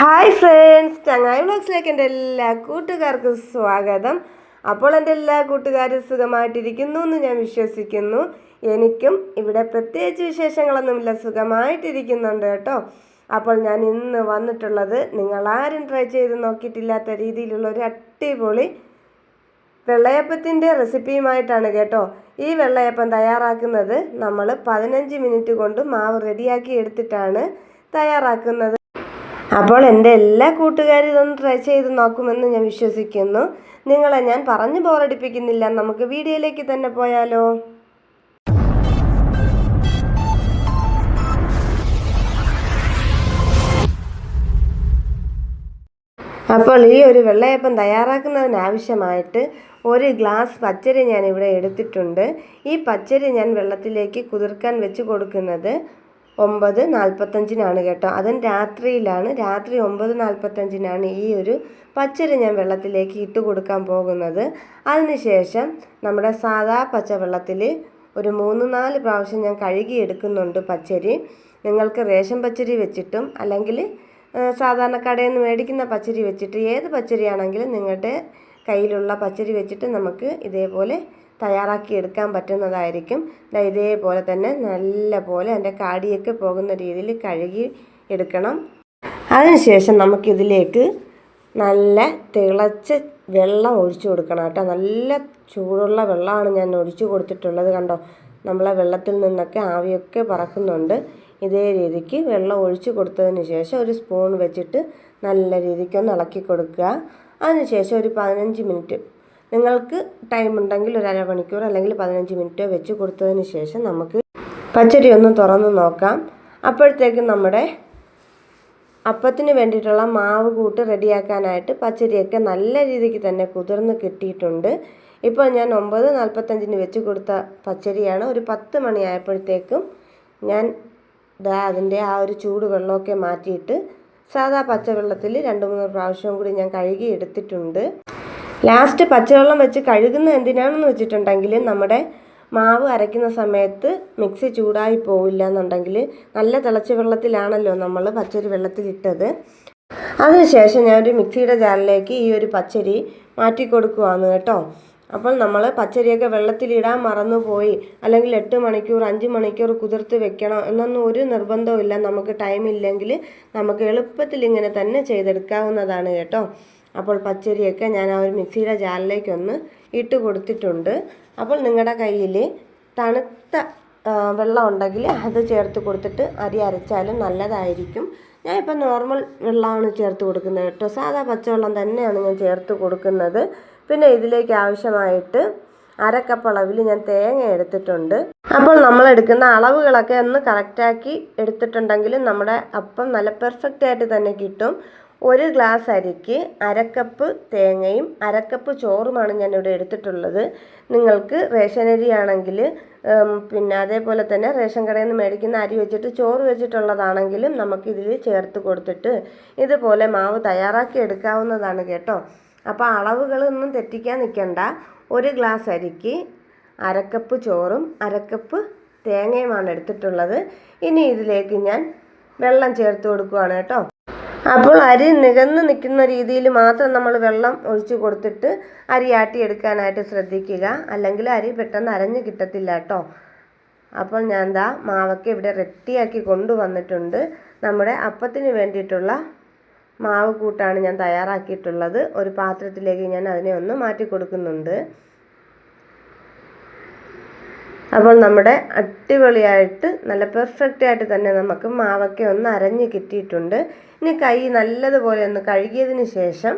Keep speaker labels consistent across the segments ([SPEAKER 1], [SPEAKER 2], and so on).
[SPEAKER 1] Hi friends ചങ്ങായി വ്ളോഗ്സിലേക്ക് എന്റെ എല്ലാ കൂട്ടുകാർക്കും സ്വാഗതം. അപ്പോൾ എന്റെ എല്ലാ കൂട്ടുകാരും സുഖമായിട്ടിരിക്കുന്നു എന്ന് ഞാൻ വിശ്വസിക്കുന്നു. എനിക്കും ഇവിടെ പ്രത്യേകിച്ച് വിശേഷങ്ങളൊന്നുമില്ല. സുഖമായിട്ടിരിക്കുന്നുണ്ട് കേട്ടോ. അപ്പോൾ ഞാൻ ഇന്ന് വന്നിട്ടുള്ളത് നിങ്ങൾ ആരും ട്രൈ ചെയ്ത് നോക്കിയിട്ടില്ലാത്ത രീതിയിലുള്ള ഒരു അടിപൊളി വെള്ളയപ്പത്തിന്റെ റെസിപ്പിയുമായിട്ടാണ് കേട്ടോ. ഈ വെള്ളയപ്പം തയ്യാറാക്കുന്നത് നമ്മൾ പതിനഞ്ച് മിനിറ്റ് കൊണ്ട് മാവ് റെഡിയാക്കി എടുത്തിട്ടാണ് തയ്യാറാക്കുന്നത്. അപ്പോൾ എന്റെ എല്ലാ കൂട്ടുകാരും ഇതൊന്ന് ട്രൈ ചെയ്ത് നോക്കുമെന്ന് ഞാൻ വിശ്വസിക്കുന്നു. നിങ്ങളെ ഞാൻ പറഞ്ഞു ബോറടിപ്പിക്കുന്നില്ല. നമുക്ക് വീഡിയോയിലേക്ക് തന്നെ പോയാലോ? അപ്പോൾ ഈ ഒരു വെള്ളയപ്പം തയ്യാറാക്കുന്നതിനാവശ്യമായിട്ട് ഒരു ഗ്ലാസ് പച്ചരി ഞാൻ ഇവിടെ എടുത്തിട്ടുണ്ട്. ഈ പച്ചരി ഞാൻ വെള്ളത്തിലേക്ക് കുതിർക്കാൻ വെച്ച് കൊടുക്കുന്നത് ഒമ്പത് നാൽപ്പത്തഞ്ചിനാണ് കേട്ടോ. അതും രാത്രിയിലാണ്. രാത്രി ഒമ്പത് നാൽപ്പത്തഞ്ചിനാണ് ഈ ഒരു പച്ചരി ഞാൻ വെള്ളത്തിലേക്ക് ഇട്ട് കൊടുക്കാൻ പോകുന്നത്. അതിനുശേഷം നമ്മുടെ സാധാ പച്ചവെള്ളത്തിൽ ഒരു മൂന്ന് നാല് പ്രാവശ്യം ഞാൻ കഴുകി എടുക്കുന്നുണ്ട് പച്ചരി. നിങ്ങൾക്ക് റേഷൻ പച്ചരി വെച്ചിട്ടും അല്ലെങ്കിൽ സാധാരണ കടയിൽ നിന്ന് മേടിക്കുന്ന പച്ചരി വെച്ചിട്ട് ഏത് പച്ചരിയാണെങ്കിലും നിങ്ങളുടെ കയ്യിലുള്ള പച്ചരി വെച്ചിട്ട് നമുക്ക് ഇതേപോലെ തയ്യാറാക്കി എടുക്കാൻ പറ്റുന്നതായിരിക്കും. ഇതേപോലെ തന്നെ നല്ല പോലെ അതിന്റെ കാടിയൊക്കെ പോകുന്ന രീതിയിൽ കഴുകി എടുക്കണം. അതിനുശേഷം നമുക്കിതിലേക്ക് നല്ല തിളച്ച് വെള്ളം ഒഴിച്ചു കൊടുക്കണം കേട്ടോ. നല്ല ചൂടുള്ള വെള്ളമാണ് ഞാൻ ഒഴിച്ചു കൊടുത്തിട്ടുള്ളത് കണ്ടോ. നമ്മളെ വെള്ളത്തിൽ നിന്നൊക്കെ ആവിയൊക്കെ പറക്കുന്നുണ്ട്. ഇതേ രീതിക്ക് വെള്ളം ഒഴിച്ചു കൊടുത്തതിന് ശേഷം ഒരു സ്പൂൺ വെച്ചിട്ട് നല്ല രീതിക്ക് ഒന്ന് ഇളക്കി കൊടുക്കുക. അതിനുശേഷം ഒരു പതിനഞ്ച് മിനിറ്റ് നിങ്ങൾക്ക് ടൈം ഉണ്ടെങ്കിൽ ഒരു അരമണിക്കൂർ അല്ലെങ്കിൽ പതിനഞ്ച് മിനിറ്റ് വെച്ച് കൊടുത്തതിന് ശേഷം നമുക്ക് പച്ചരി ഒന്ന് തുറന്ന് നോക്കാം. അപ്പോഴത്തേക്കും നമ്മുടെ അപ്പത്തിന് വേണ്ടിയിട്ടുള്ള മാവ് കൂട്ട് റെഡിയാക്കാനായിട്ട് പച്ചരിയൊക്കെ നല്ല രീതിക്ക് തന്നെ കുതിർന്ന് കിട്ടിയിട്ടുണ്ട്. ഇപ്പോൾ ഞാൻ ഒമ്പത് നാൽപ്പത്തഞ്ചിന് വെച്ച് കൊടുത്ത പച്ചരിയാണ് ഒരു പത്ത് മണിയായപ്പോഴത്തേക്കും ഞാൻ ദാ അതിന്റെ ആ ഒരു ചൂട് വെള്ളമൊക്കെ മാറ്റിയിട്ട് സാധാ പച്ചവെള്ളത്തിൽ രണ്ട് മൂന്ന് പ്രാവശ്യവും കൂടി ഞാൻ കഴുകി എടുത്തിട്ടുണ്ട്. ലാസ്റ്റ് പച്ചവെള്ളം വെച്ച് കഴുകുന്നത് എന്തിനാണെന്ന് വെച്ചിട്ടുണ്ടെങ്കിൽ നമ്മുടെ മാവ് അരയ്ക്കുന്ന സമയത്ത് മിക്സി ചൂടായി പോവില്ല എന്നുണ്ടെങ്കിൽ നല്ല തിളച്ച വെള്ളത്തിലാണല്ലോ നമ്മൾ പച്ചരി വെള്ളത്തിലിട്ടത്. അതിനുശേഷം ഞാൻ ഒരു മിക്സിയുടെ ജാറിലേക്ക് ഈ ഒരു പച്ചരി മാറ്റി കൊടുക്കുവാണ് കേട്ടോ. അപ്പോൾ നമ്മൾ പച്ചരിയൊക്കെ വെള്ളത്തിലിടാൻ മറന്നുപോയി. അല്ലെങ്കിൽ എട്ട് മണിക്കൂർ അഞ്ച് മണിക്കൂർ കുതിർത്ത് വെക്കണം എന്നൊന്നും ഒരു നിർബന്ധവും നമുക്ക് ടൈം ഇല്ലെങ്കിൽ നമുക്ക് എളുപ്പത്തിൽ ഇങ്ങനെ തന്നെ ചെയ്തെടുക്കാവുന്നതാണ് കേട്ടോ. അപ്പോൾ പച്ചരിയൊക്കെ ഞാൻ ആ ഒരു മിക്സിയുടെ ജാറിലേക്കൊന്ന് ഇട്ട് കൊടുത്തിട്ടുണ്ട്. അപ്പോൾ നിങ്ങളുടെ കയ്യിൽ തണുത്ത വെള്ളം ഉണ്ടെങ്കിൽ അത് ചേർത്ത് കൊടുത്തിട്ട് അരി അരച്ചാലും നല്ലതായിരിക്കും. ഞാൻ ഇപ്പം നോർമൽ വെള്ളമാണ് ചേർത്ത് കൊടുക്കുന്നത് കേട്ടോ. സാധാ പച്ചവെള്ളം തന്നെയാണ് ഞാൻ ചേർത്ത് കൊടുക്കുന്നത്. പിന്നെ ഇതിലേക്ക് ആവശ്യമായിട്ട് അരക്കപ്പ് അളവിൽ ഞാൻ തേങ്ങ എടുത്തിട്ടുണ്ട്. അപ്പോൾ നമ്മൾ എടുക്കുന്ന അളവുകളൊക്കെ ഒന്ന് കറക്റ്റാക്കി എടുത്തിട്ടുണ്ടെങ്കിൽ നമ്മുടെ അപ്പം നല്ല പെർഫെക്റ്റ് ആയിട്ട് തന്നെ കിട്ടും. ഒരു ഗ്ലാസ് അരിക്ക് അരക്കപ്പ് തേങ്ങയും അരക്കപ്പ് ചോറുമാണ് ഞാനിവിടെ എടുത്തിട്ടുള്ളത്. നിങ്ങൾക്ക് റേഷൻ അരി ആണെങ്കിൽ പിന്നെ അതേപോലെ തന്നെ റേഷൻ കടയിൽ നിന്ന് മേടിക്കുന്ന അരി വെച്ചിട്ട് ചോറ് വെച്ചിട്ടുള്ളതാണെങ്കിലും നമുക്കിതിൽ ചേർത്ത് കൊടുത്തിട്ട് ഇതുപോലെ മാവ് തയ്യാറാക്കി എടുക്കാവുന്നതാണ് കേട്ടോ. അപ്പോൾ അളവുകളൊന്നും തെറ്റിക്കാൻ നിൽക്കണ്ട. ഒരു ഗ്ലാസ് അരിക്ക് അരക്കപ്പ് ചോറും അരക്കപ്പ് തേങ്ങയുമാണ് എടുത്തിട്ടുള്ളത്. ഇനി ഇതിലേക്ക് ഞാൻ വെള്ളം ചേർത്ത് കൊടുക്കുകയാണ് കേട്ടോ. അപ്പോൾ അരി നികന്ന് നിൽക്കുന്ന രീതിയിൽ മാത്രം നമ്മൾ വെള്ളം ഒഴിച്ചു കൊടുത്തിട്ട് അരി ആട്ടിയെടുക്കാനായിട്ട് ശ്രദ്ധിക്കുക. അല്ലെങ്കിൽ അരി പെട്ടെന്ന് അരഞ്ഞു കിട്ടത്തില്ല കേട്ടോ. അപ്പോൾ ഞാൻ എന്താ മാവൊക്കെ ഇവിടെ റെഡിയാക്കി കൊണ്ടുവന്നിട്ടുണ്ട്. നമ്മുടെ അപ്പത്തിന് വേണ്ടിയിട്ടുള്ള മാവ് കൂട്ടാണ് ഞാൻ തയ്യാറാക്കിയിട്ടുള്ളത്. ഒരു പാത്രത്തിലേക്ക് ഞാൻ അതിനെ ഒന്ന് മാറ്റി കൊടുക്കുന്നുണ്ട്. അപ്പോൾ നമ്മുടെ അടിപൊളിയായിട്ട് നല്ല പെർഫെക്റ്റ് ആയിട്ട് തന്നെ നമുക്ക് മാവൊക്കെ ഒന്ന് അരഞ്ഞ് കിട്ടിയിട്ടുണ്ട്. ഇനി കൈ നല്ലതുപോലെ ഒന്ന് കഴുകിയതിന് ശേഷം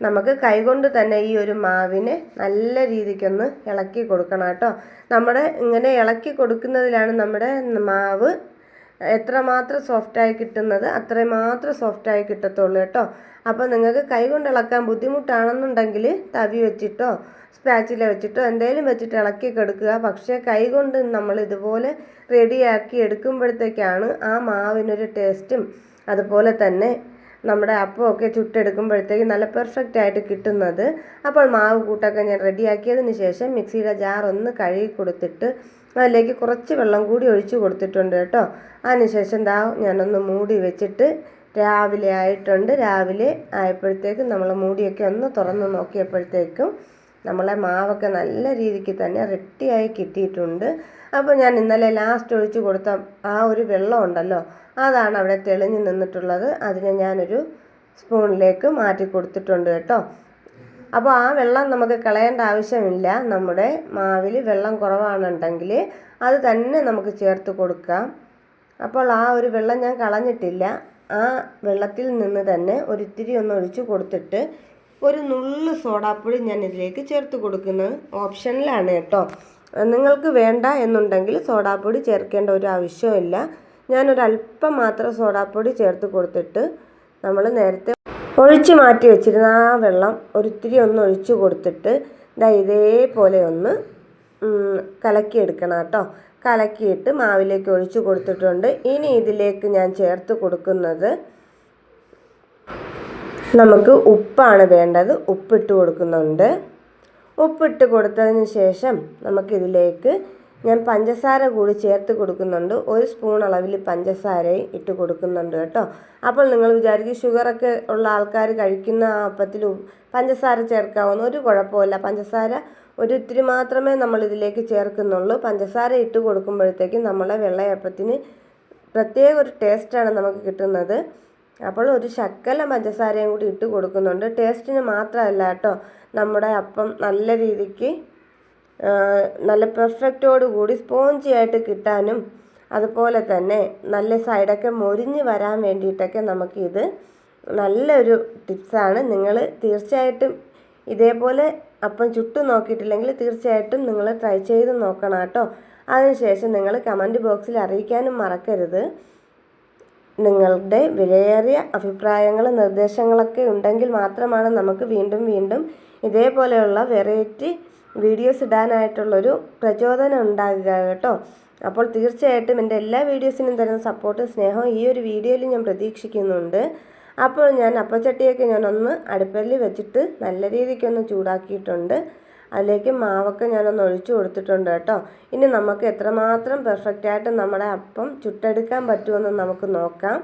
[SPEAKER 1] നമുക്ക് കൈകൊണ്ട് തന്നെ ഈ ഒരു മാവിനെ നല്ല രീതിക്കൊന്ന് ഇളക്കി കൊടുക്കണം കേട്ടോ. നമ്മുടെ ഇങ്ങനെ ഇളക്കി കൊടുക്കുന്നതിലാണ് നമ്മുടെ മാവ് എത്രമാത്രം സോഫ്റ്റായി കിട്ടുന്നത് അത്രയും മാത്രം സോഫ്റ്റായി കിട്ടത്തുള്ളൂ കേട്ടോ. അപ്പോൾ നിങ്ങൾക്ക് കൈ കൊണ്ട് ഇളക്കാൻ ബുദ്ധിമുട്ടാണെന്നുണ്ടെങ്കിൽ തവി വെച്ചിട്ടോ സ്പാച്ചില വെച്ചിട്ടോ എന്തെങ്കിലും വെച്ചിട്ട് ഇളക്കി കെടുക്കുക. പക്ഷേ കൈ കൊണ്ട് നമ്മൾ ഇതുപോലെ റെഡിയാക്കി എടുക്കുമ്പോഴത്തേക്കാണ് ആ മാവിനൊരു ടേസ്റ്റും അതുപോലെ തന്നെ നമ്മുടെ അപ്പമൊക്കെ ചുട്ടെടുക്കുമ്പോഴത്തേക്ക് നല്ല പെർഫെക്റ്റ് ആയിട്ട് കിട്ടുന്നത്. അപ്പോൾ മാവ് കൂട്ടൊക്കെ ഞാൻ റെഡിയാക്കിയതിന് ശേഷം മിക്സിയുടെ ജാർ ഒന്ന് കഴുകി കൊടുത്തിട്ട് അതിലേക്ക് കുറച്ച് വെള്ളം കൂടി ഒഴിച്ച് കൊടുത്തിട്ടുണ്ട് കേട്ടോ. അതിനുശേഷം ദാ ഞാനൊന്ന് മൂടി വെച്ചിട്ട് രാവിലെ ആയിട്ടുണ്ട്. രാവിലെ ആയപ്പോഴത്തേക്കും നമ്മൾ മൂടിയൊക്കെ ഒന്ന് തുറന്ന് നോക്കിയപ്പോഴത്തേക്കും നമ്മളെ മാവൊക്കെ നല്ല രീതിക്ക് തന്നെ റെട്ടിയായി കിട്ടിയിട്ടുണ്ട്. അപ്പോൾ ഞാൻ ഇന്നലെ ലാസ്റ്റ് ഒഴിച്ച് കൊടുത്ത ആ ഒരു വെള്ളം ഉണ്ടല്ലോ അതാണ് അവിടെ തെളിഞ്ഞു നിന്നിട്ടുള്ളത്. അതിനെ ഞാനൊരു സ്പൂണിലേക്ക് മാറ്റി കൊടുത്തിട്ടുണ്ട് കേട്ടോ. അപ്പോൾ ആ വെള്ളം നമുക്ക് കളയേണ്ട ആവശ്യമില്ല. നമ്മുടെ മാവിൽ വെള്ളം കുറവാണെന്നുണ്ടെങ്കിൽ അത് തന്നെ നമുക്ക് ചേർത്ത് കൊടുക്കാം. അപ്പോൾ ആ ഒരു വെള്ളം ഞാൻ കളഞ്ഞിട്ടില്ല. ആ വെള്ളത്തിൽ നിന്ന് തന്നെ ഒരിത്തിരി ഒന്ന് ഒഴിച്ചു കൊടുത്തിട്ട് ഒരു നുള്ളു സോഡാപ്പൊടി ഞാൻ ഇതിലേക്ക് ചേർത്ത് കൊടുക്കുന്നത് ഓപ്ഷനിലാണ് കേട്ടോ. നിങ്ങൾക്ക് വേണ്ട എന്നുണ്ടെങ്കിൽ സോഡാപ്പൊടി ചേർക്കേണ്ട ഒരു ആവശ്യമില്ല ഞാനൊരല്പം മാത്രം സോഡാപ്പൊടി ചേർത്ത് കൊടുത്തിട്ട് നമ്മൾ നേരത്തെ ഒഴിച്ച് മാറ്റി വെച്ചിരുന്ന ആ വെള്ളം ഒരിത്തിരി ഒന്ന് ഒഴിച്ചു കൊടുത്തിട്ട് ഇതാ ഇതേപോലെ ഒന്ന് കലക്കിയെടുക്കണം കേട്ടോ. കലക്കിയിട്ട് മാവിലേക്ക് ഒഴിച്ച് കൊടുത്തിട്ടുണ്ട്. ഇനി ഇതിലേക്ക് ഞാൻ ചേർത്ത് കൊടുക്കുന്നത് നമുക്ക് ഉപ്പാണ് വേണ്ടത്. ഉപ്പിട്ട് കൊടുക്കുന്നുണ്ട്. ഉപ്പിട്ട് കൊടുത്തതിന് ശേഷം നമുക്കിതിലേക്ക് ഞാൻ പഞ്ചസാര കൂടി ചേർത്ത് കൊടുക്കുന്നുണ്ട്. ഒരു സ്പൂൺ അളവിൽ പഞ്ചസാരയും ഇട്ട് കൊടുക്കുന്നുണ്ട് കേട്ടോ. അപ്പോൾ നിങ്ങൾ വിചാരിക്കും ഷുഗറൊക്കെ ഉള്ള ആൾക്കാർ കഴിക്കുന്ന അപ്പത്തിൽ പഞ്ചസാര ചേർക്കാവുന്ന ഒരു കുഴപ്പമില്ല. പഞ്ചസാര ഒരു ഇത്തിരി മാത്രമേ നമ്മൾ ഇതിലേക്ക് ചേർക്കുന്നുള്ളൂ. പഞ്ചസാര ഇട്ട് കൊടുക്കുമ്പോഴത്തേക്കും നമ്മളെ വെള്ളയപ്പത്തിന് പ്രത്യേക ഒരു ടേസ്റ്റാണ് നമുക്ക് കിട്ടുന്നത്. അപ്പോൾ ഒരു ശക്കല പഞ്ചസാരയും കൂടി ഇട്ട് കൊടുക്കുന്നുണ്ട്. ടേസ്റ്റിന് മാത്രമല്ല കേട്ടോ. നമ്മുടെ അപ്പം നല്ല രീതിക്ക് നല്ല പെർഫെക്റ്റോടുകൂടി കൂടി സ്പോഞ്ചി ആയിട്ട് കിട്ടാനും അതുപോലെ തന്നെ നല്ല സൈഡൊക്കെ മൊരിഞ്ഞ് വരാൻ വേണ്ടിയിട്ടൊക്കെ നമുക്കിത് നല്ലൊരു ടിപ്സാണ് നിങ്ങൾ തീർച്ചയായിട്ടും ഇതേപോലെ അപ്പം ചുട്ടു നോക്കിയിട്ടില്ലെങ്കിൽ തീർച്ചയായിട്ടും നിങ്ങൾ ട്രൈ ചെയ്ത് നോക്കണം കേട്ടോ. അതിനുശേഷം നിങ്ങൾ കമന്റ് ബോക്സിൽ അറിയിക്കാനും മറക്കരുത്. നിങ്ങളുടെ വിലയേറിയ അഭിപ്രായങ്ങളും നിർദ്ദേശങ്ങളൊക്കെ ഉണ്ടെങ്കിൽ മാത്രമാണ് നമുക്ക് വീണ്ടും വീണ്ടും ഇതേപോലെയുള്ള വെറൈറ്റി വീഡിയോസ് ഇടാനായിട്ടുള്ളൊരു പ്രചോദനം ഉണ്ടാകുക കേട്ടോ. അപ്പോൾ തീർച്ചയായിട്ടും എന്റെ എല്ലാ വീഡിയോസിനും തരുന്ന സപ്പോർട്ടും സ്നേഹവും ഈ ഒരു വീഡിയോയിൽ ഞാൻ പ്രതീക്ഷിക്കുന്നുണ്ട്. അപ്പോൾ ഞാൻ അപ്പച്ചട്ടിയൊക്കെ ഞാനൊന്ന് അടുപ്പലിൽ വെച്ചിട്ട് നല്ല രീതിക്കൊന്ന് ചൂടാക്കിയിട്ടുണ്ട്. അതിലേക്ക് മാവൊക്കെ ഞാനൊന്ന് ഒഴിച്ചു കൊടുത്തിട്ടുണ്ട് കേട്ടോ. ഇനി നമുക്ക് എത്രമാത്രം പെർഫെക്റ്റായിട്ട് നമ്മുടെ അപ്പം ചുട്ടെടുക്കാൻ പറ്റുമെന്ന് നമുക്ക് നോക്കാം.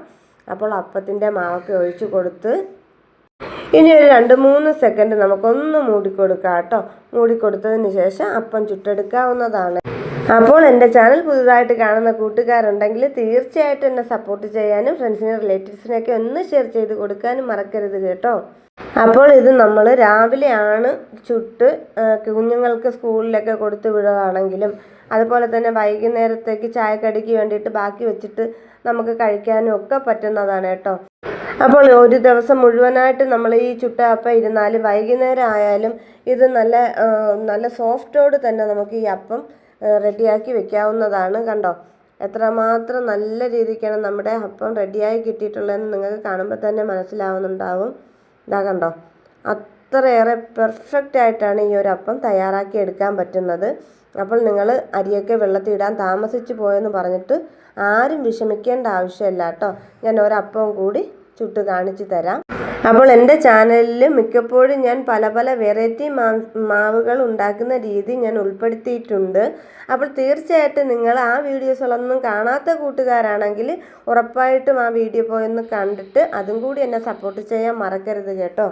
[SPEAKER 1] അപ്പോൾ അപ്പത്തിന്റെ മാവൊക്കെ ഒഴിച്ചു കൊടുത്ത് ഇനി ഒരു രണ്ട് മൂന്ന് സെക്കൻഡ് നമുക്കൊന്ന് മൂടിക്കൊടുക്കാം കേട്ടോ മൂടിക്കൊടുത്തതിന് ശേഷം അപ്പം ചുട്ടെടുക്കാവുന്നതാണ്. അപ്പോൾ എന്റെ ചാനൽ പുതുതായിട്ട് കാണുന്ന കൂട്ടുകാരുണ്ടെങ്കിൽ തീർച്ചയായിട്ടും എന്നെ സപ്പോർട്ട് ചെയ്യാനും ഫ്രണ്ട്സിനും റിലേറ്റീവ്സിനെയൊക്കെ ഒന്ന് ഷെയർ ചെയ്ത് കൊടുക്കാനും മറക്കരുത് കേട്ടോ. അപ്പോൾ ഇത് നമ്മൾ രാവിലെയാണ് ചുട്ട് കുഞ്ഞുങ്ങൾക്ക് സ്കൂളിലൊക്കെ കൊടുത്തു വിടുകയാണെങ്കിലും അതുപോലെ തന്നെ വൈകുന്നേരത്തേക്ക് ചായക്കടിക്ക് വേണ്ടിയിട്ട് ബാക്കി വെച്ചിട്ട് നമുക്ക് കഴിക്കാനും ഒക്കെ പറ്റുന്നതാണ് കേട്ടോ. അപ്പോൾ ഒരു ദിവസം മുഴുവനായിട്ട് നമ്മൾ ഈ ചുട്ട അപ്പം ഇരുന്നാലും വൈകുന്നേരം ആയാലും ഇത് നല്ല നല്ല സോഫ്റ്റോട് തന്നെ നമുക്ക് ഈ അപ്പം റെഡിയാക്കി വെക്കാവുന്നതാണ് കണ്ടോ? എത്രമാത്രം നല്ല രീതിക്കാണ് നമ്മുടെ അപ്പം റെഡിയായി കിട്ടിയിട്ടുള്ളതെന്ന് നിങ്ങൾക്ക് കാണുമ്പോൾ തന്നെ മനസ്സിലാവുന്നുണ്ടാവും. ഇതാ കണ്ടോ? അത്രയേറെ പെർഫെക്റ്റ് ആയിട്ടാണ് ഈ ഒരു അപ്പം തയ്യാറാക്കി എടുക്കാൻ പറ്റുന്നത്. അപ്പോൾ നിങ്ങൾ അരിയൊക്കെ വെള്ളത്തിൽ ഇടാൻ താമസിച്ചു പോയെന്ന് പറഞ്ഞിട്ട് ആരും വിഷമിക്കേണ്ട ആവശ്യമില്ല കേട്ടോ. ഞാൻ ഒരപ്പവും കൂടി ചുട്ട് കാണിച്ചു തരാം. അപ്പോൾ എന്റെ ചാനലിൽ മിക്കപ്പോഴും ഞാൻ പല പല വെറൈറ്റി മാവുകൾ ഉണ്ടാക്കുന്ന രീതി ഞാൻ ഉൾപ്പെടുത്തിയിട്ടുണ്ട്. അപ്പോൾ തീർച്ചയായിട്ടും നിങ്ങൾ ആ വീഡിയോസുകളൊന്നും കാണാത്ത കൂട്ടുകാരാണെങ്കിൽ ഉറപ്പായിട്ടും ആ വീഡിയോ പോയൊന്ന് കണ്ടിട്ട് അതും കൂടി എന്നെ സപ്പോർട്ട് ചെയ്യാൻ മറക്കരുത് കേട്ടോ.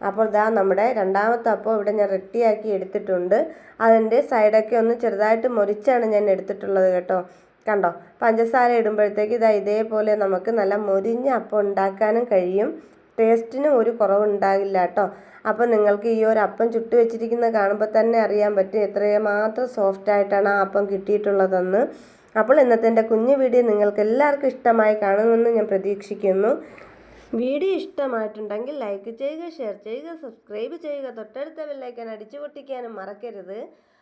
[SPEAKER 1] അപ്പോൾ ഇതാ നമ്മുടെ രണ്ടാമത്തെ അപ്പം ഇവിടെ ഞാൻ റെഡിയാക്കി എടുത്തിട്ടുണ്ട്. അതിന്റെ സൈഡൊക്കെ ഒന്ന് ചെറുതായിട്ട് മുറിച്ചാണ് ഞാൻ എടുത്തിട്ടുള്ളത് കേട്ടോ. കണ്ടോ? പഞ്ചസാര ഇടുമ്പോഴത്തേക്ക് ഇതാ ഇതേപോലെ നമുക്ക് നല്ല മൊരിഞ്ഞ അപ്പം ഉണ്ടാക്കാനും കഴിയും. ടേസ്റ്റിനും ഒരു കുറവുണ്ടാകില്ല കേട്ടോ. അപ്പോൾ നിങ്ങൾക്ക് ഈ ഒരു അപ്പം ചുട്ട് വെച്ചിരിക്കുന്നത് കാണുമ്പോൾ തന്നെ അറിയാൻ പറ്റും എത്രമാത്രം സോഫ്റ്റ് ആയിട്ടാണ് ആ അപ്പം കിട്ടിയിട്ടുള്ളതെന്ന്. അപ്പോൾ ഇന്നത്തെ എന്റെ കുഞ്ഞു വീഡിയോ നിങ്ങൾക്ക് എല്ലാവർക്കും ഇഷ്ടമായി കാണുമെന്ന് ഞാൻ പ്രതീക്ഷിക്കുന്നു. വീഡിയോ ഇഷ്ടമായിട്ടുണ്ടെങ്കിൽ ലൈക്ക് ചെയ്യുക ഷെയർ ചെയ്യുക സബ്സ്ക്രൈബ് ചെയ്യുക തൊട്ടടുത്ത ബെല്ലൈക്കൻ അടിച്ചു പൊട്ടിക്കാനും മറക്കരുത്.